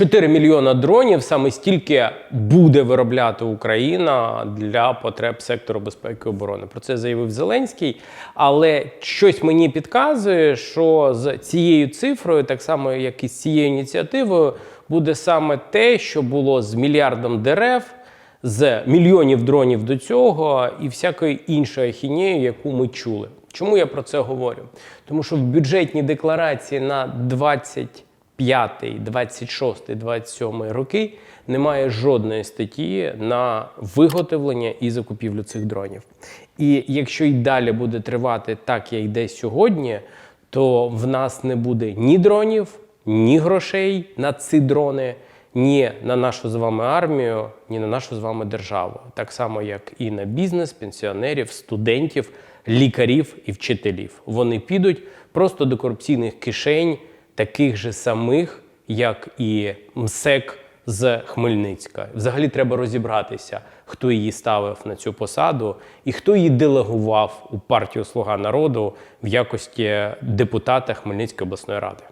4 мільйона дронів саме стільки буде виробляти Україна для потреб сектору безпеки і оборони. Про це заявив Зеленський. Але щось мені підказує, що з цією цифрою, так само як і з цією ініціативою, буде саме те, що було з мільярдом дерев. З мільйонів дронів до цього і всякої іншої ахінеї, яку ми чули. Чому я про це говорю? Тому що в бюджетній декларації на 25, 26, 27 роки немає жодної статті на виготовлення і закупівлю цих дронів. І якщо й далі буде тривати так, як йде сьогодні, то в нас не буде ні дронів, ні грошей на ці дрони, ні на нашу з вами армію, ні на нашу з вами державу. Так само, як і на бізнес, пенсіонерів, студентів, лікарів і вчителів. Вони підуть просто до корупційних кишень, таких же самих, як і МСЕК з Хмельницька. Взагалі треба розібратися, хто її ставив на цю посаду і хто її делегував у партію Слуга народу в якості депутата Хмельницької обласної ради.